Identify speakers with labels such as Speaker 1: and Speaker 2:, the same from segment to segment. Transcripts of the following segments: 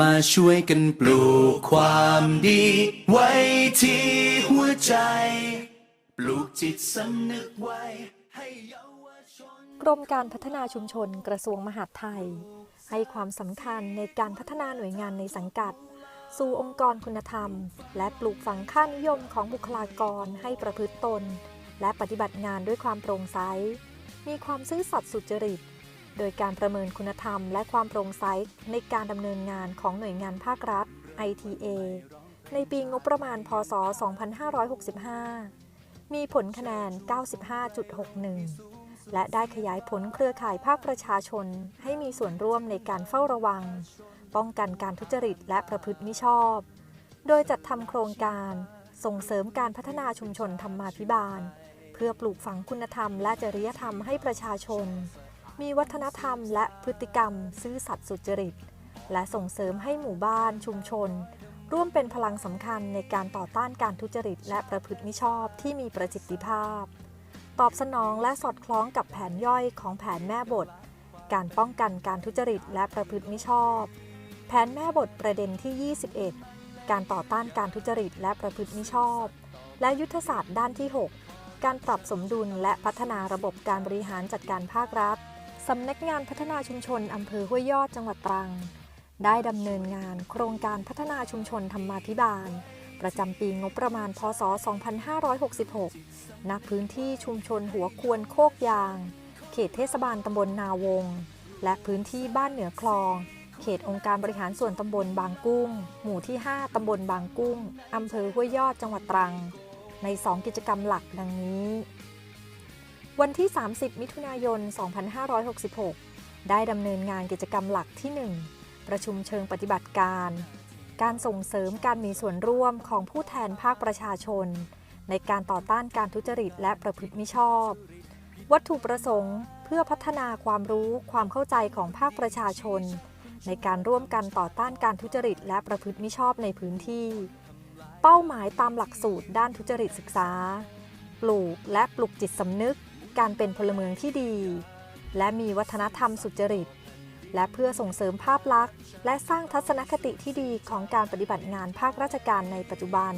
Speaker 1: มาช่วยกันปลูกความดี ไว้ที่หัวใจ ปลูกจิตสำนึกไว้ ให้เยาวชน
Speaker 2: กรมการพัฒนาชุมชนกระทรวงมหาดไทย ให้ความสำคัญในการพัฒนาหน่วยงานในสังกัด สู่องค์กรคุณธรรม และปลูกฝังค่านิยมของบุคลากรให้ประพฤติตน และปฏิบัติงานด้วยความโปร่งใส มีความซื่อสัตย์สุจริต โดยการประเมินคุณธรรมและความโปร่งใสในการดำเนินงานของหน่วยงานภาครัฐ ITA ในปีงบประมาณ พศ 2565 มีผลคะแนน 95.61 และได้ขยายผลเครือข่ายภาคประชาชนให้มีส่วนร่วมในการเฝ้าระวัง ป้องกันการทุจริตและประพฤติมิชอบ โดยจัดทำโครงการส่งเสริมการพัฒนาชุมชนธรรมาภิบาล เพื่อปลูกฝังคุณธรรมและจริยธรรมให้ประชาชน มีวัฒนธรรมและพฤติกรรมซื่อสัตย์สุจริต และส่งเสริมให้หมู่บ้านชุมชน ร่วมเป็นพลังสำคัญในการต่อต้านการทุจริต และประพฤติมิชอบที่มีประสิทธิภาพ ตอบสนองและสอดคล้องกับแผนย่อยของแผนแม่บท การป้องกันการทุจริตและประพฤติมิชอบ แผนแม่บทประเด็นที่ 21 การต่อต้านการทุจริตและประพฤติมิชอบ และยุทธศาสตร์ด้านที่ 6 การปรับสมดุลและพัฒนาระบบการบริหารจัดการภาครัฐ สำนักงานพัฒนาชุมชนอำเภอห้วยยอดจังหวัดตรัง ได้ดำเนินงานโครงการพัฒนาชุมชนธรรมาภิบาล ประจำปีงบประมาณ พศ 2566 ณ พื้นที่ชุมชนหัวควนโคกยาง เขตเทศบาลตำบลนาวง และพื้นที่บ้านเหนือคลอง เขตองค์การบริหารส่วนตำบลบางกุ้ง หมู่ที่ 5 ตำบลบางกุ้ง อำเภอห้วยยอดจังหวัดตรัง ใน 2 กิจกรรมหลักดังนี้ วันที่ 30 มิถุนายน 2566 ได้ดำเนินงานกิจกรรมหลักที่ 1 ประชุมเชิงปฏิบัติการ การส่งเสริมการมีส่วนร่วมของผู้แทนภาคประชาชน ในการต่อต้านการทุจริตและประพฤติมิชอบ วัตถุประสงค์เพื่อพัฒนาความรู้ความเข้าใจของภาคประชาชน ในการร่วมกันต่อต้านการทุจริตและประพฤติมิชอบในพื้นที่ เป้าหมายตามหลักสูตรด้านทุจริตศึกษา ปลูกและปลุกจิตสำนึก การเป็นพลเมืองที่ดี และมีวัฒนธรรมสุจริต และเพื่อส่งเสริมภาพลักษณ์ และสร้างทัศนคติที่ดีของการปฏิบัติงานภาคราชการในปัจจุบัน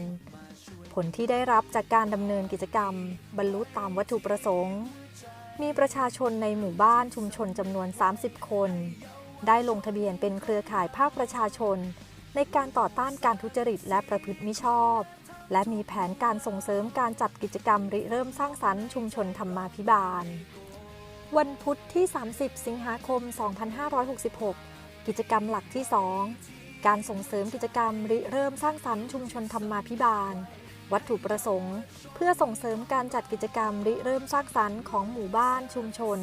Speaker 2: ผลที่ได้รับจากการดำเนินกิจกรรม บรรลุตามวัตถุประสงค์ มีประชาชนในหมู่บ้านชุมชนจำนวน 30 คน ได้ลงทะเบียนเป็นเครือข่ายภาคประชาชน ในการต่อต้านการทุจริตและประพฤติมิชอบ และมีแผนการส่งเสริมการจัดกิจกรรมริเริ่มสร้างสรรค์ชุมชนธรรมาภิบาล วันพุธที่ 30 สิงหาคม 2566 กิจกรรมหลักที่ 2 การส่งเสริมกิจกรรมริเริ่มสร้างสรรค์ชุมชนธรรมาภิบาล วัตถุประสงค์ เพื่อส่งเสริมการจัดกิจกรรมริเริ่มสร้างสรรค์ของหมู่บ้านชุมชน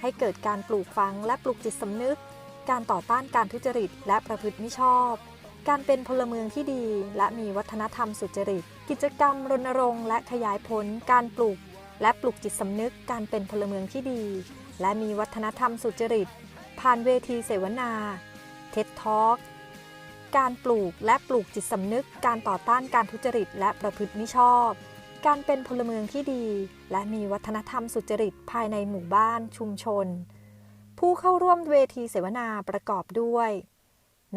Speaker 2: ให้เกิดการปลูกฝังและปลูกจิตสำนึก การต่อต้านการทุจริตและประพฤติมิชอบ การเป็นพลเมืองที่ดี และมีวัฒนธรรมสุจริต กิจกรรมรณรงค์และขยายผลการปลูก และปลุกจิตสำนึกการเป็นพลเมืองที่ดี และมีวัฒนธรรมสุจริต ผ่านเวทีเสวนา เท็ดทอ k การปลูกและปลูกจิตสำนึก การต่อต้านการทุจริต และประพฤติมิชอบ การเป็นพลเมืองที่ดี และมีวัฒนธรรมสุจริตภายในหมู่บ้านชุมชน ผู้เข้าร่วมเวทีเสวนาประกอบด้วย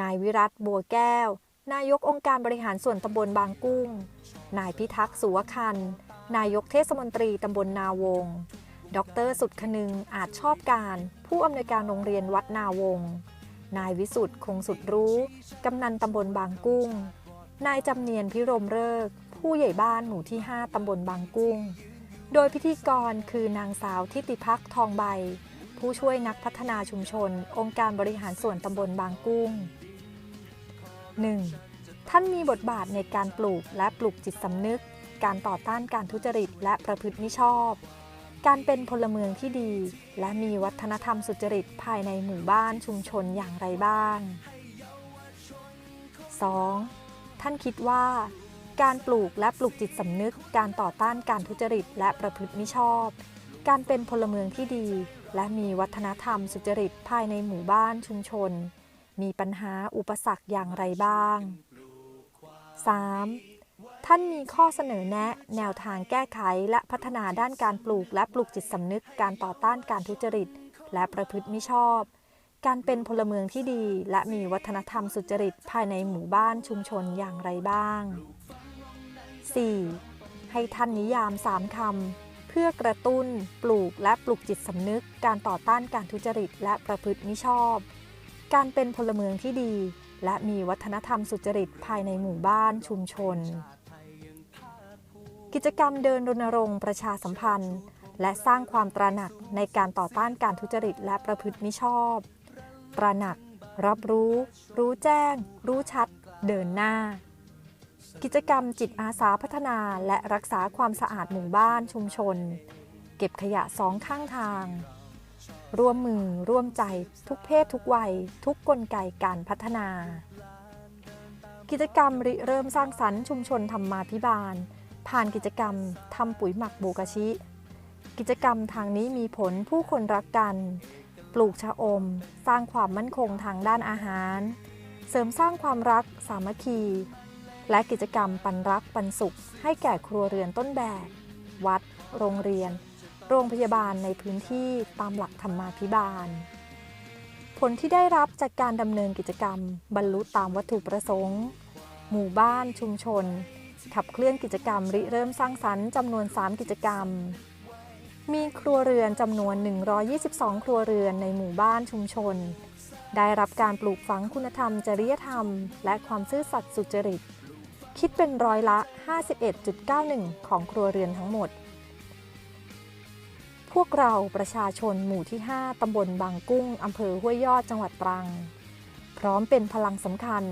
Speaker 2: นายวิรัตบัวแก้ว นายกองค์การบริหารส่วนตำบลบางกุ้ง นายพิทักษ์สุวคัน นายกเทศมนตรีตำบลนาวง ดรสุดคนึงอาจชอบการ ผู้อำนวยการโรงเรียนวัดนาวง นายวิสุทธ์คงสุดรู้ กำนันตำบลบางกุ้ง นายจำเนียนพิรมเริก ผู้ใหญ่บ้านหมู่ที่ 5ตำบลบางกุ้ง โดยพิธีกรคือนางสาวทิติพักทองใบผู้ช่วยนักพัฒนาชุมชน องค์การบริหารส่วนตำบลบางกุ้ง 1. ท่านมีบทบาทในการปลูกและปลูกจิตสำนึก การต่อต้านการทุจริตและประพฤติมิชอบ การเป็นพลเมืองที่ดี และมีวัฒนธรรมสุจริตภายในหมู่บ้านชุมชนอย่างไรบ้าง 2. ท่านคิดว่า การปลูกและปลูกจิตสำนึก การต่อต้านการทุจริตและประพฤติมิชอบ การเป็นพลเมืองที่ดี และมีวัฒนธรรมสุจริตภายในหมู่บ้านชุมชน มีปัญหาอุปสรรคอย่างไรบ้าง 3. ท่านมีข้อเสนอแนะ แนวทางแก้ไขและพัฒนาด้านการปลูกและปลูกจิตสำนึกการต่อต้านการทุจริต และประพฤติมิชอบ การเป็นพลเมืองที่ดี และมีวัฒนธรรมสุจริตภายในหมู่บ้านชุมชนอย่างไรบ้าง 4. ให้ท่านนิยาม3คำเพื่อกระตุ้น ปลูกและปลุกจิตสำนึก การต่อต้านการทุจริตและประพฤติมิชอบ การเป็นพลเมืองที่ดี และมีวัฒนธรรมสุจริตภายในหมู่บ้านชุมชน กิจกรรมเดินรณรงค์ประชาสัมพันธ์ และสร้างความตระหนักในการต่อต้านการทุจริตและประพฤติมิชอบ ตระหนัก รับรู้ รู้แจ้ง รู้ชัด เดินหน้า กิจกรรมจิตอาสาพัฒนาและรักษาความสะอาดหมู่บ้านชุมชน เก็บขยะสองข้างทาง ร่วมมือร่วมใจทุกเพศทุกวัย ทุกกลไกการพัฒนา กิจกรรมริเริ่มสร้างสรรค์ชุมชนธรรมาภิบาล ผ่านกิจกรรมทำปุ๋ยหมักโบกาชิ กิจกรรมทางนี้มีผลผู้คนรักกัน ปลูกชะอม สร้างความมั่นคงทางด้านอาหาร เสริมสร้างความรักสามัคคี และกิจกรรมปันรักปันสุข ให้แก่ครัวเรือนต้นแบบ วัด โรงเรียน โรงพยาบาลในพื้นที่ตามหลักธรรมาภิบาล ผลที่ได้รับจากการดำเนินกิจกรรม บรรลุตามวัตถุประสงค์ หมู่บ้านชุมชน ขับเคลื่อนกิจกรรมริเริ่มสร้างสรรค์จำนวน 3 กิจกรรม มีครัวเรือนจำนวน 122 ครัวเรือนในหมู่บ้านชุมชน ได้รับการปลูกฝังคุณธรรม จริยธรรม และความซื่อสัตย์สุจริต คิดเป็นร้อยละ 51.91 ของครัวเรือนทั้งหมด พวกเราประชาชนหมู่ที่ 5 ตำบลบางกุ้ง อำเภอห้วยยอด จังหวัดตรัง พร้อมเป็นพลังสำคัญ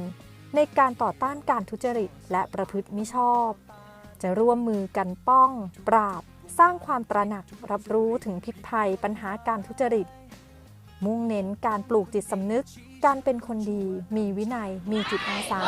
Speaker 2: ในการต่อต้านการทุจริตและประพฤติมิชอบ จะร่วมมือกันป้อง ปราบ สร้างความตระหนักรับรู้ถึงพิษภัยปัญหาการทุจริต มุ่งเน้นการปลูกจิตสำนึก การเป็นคนดี มีวินัย มีจิตอาสา